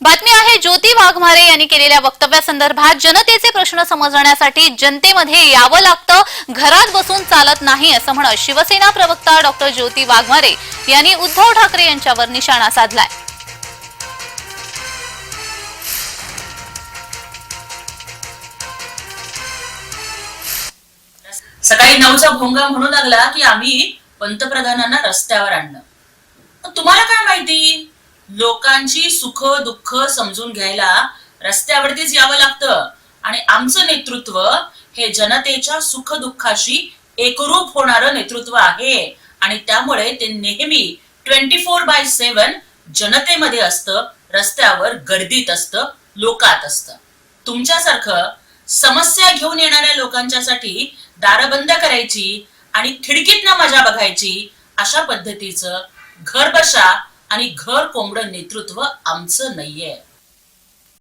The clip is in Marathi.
बातमी आहे ज्योती वाघमारे यांनी केलेल्या वक्तव्यासंदर्भात जनतेचे प्रश्न समजण्यासाठी जनतेमध्ये यावं लागतं घरात बसून चालत नाही असं म्हणत शिवसेना प्रवक्ता डॉक्टर ज्योती वाघमारे यांनी उद्धव ठाकरे यांच्यावर निशाणा साधलाय. सकाळी नऊचा भोंगा म्हणू लागला की आम्ही पंतप्रधानांना रस्त्यावर आणलं तुम्हाला काय माहिती? लोकांची सुख दुःख समजून घ्यायला रस्त्यावरतीच यावं लागतं. आणि आमचं नेतृत्व हे जनतेच्या सुख दुःखाशी एकरूप होणारं नेतृत्व आहे. आणि त्यामुळे ते नेहमी ट्वेंटी फोर बाय सेवन जनतेमध्ये असतं रस्त्यावर गर्दीत असतं लोकात असतं. तुमच्यासारखं समस्या घेऊन येणाऱ्या लोकांच्यासाठी दारं बंद करायची आणि खिडकीतनं मजा बघायची अशा पद्धतीचं घर बशा आणि घर कोंबडं नेतृत्व आमचं नाहीये.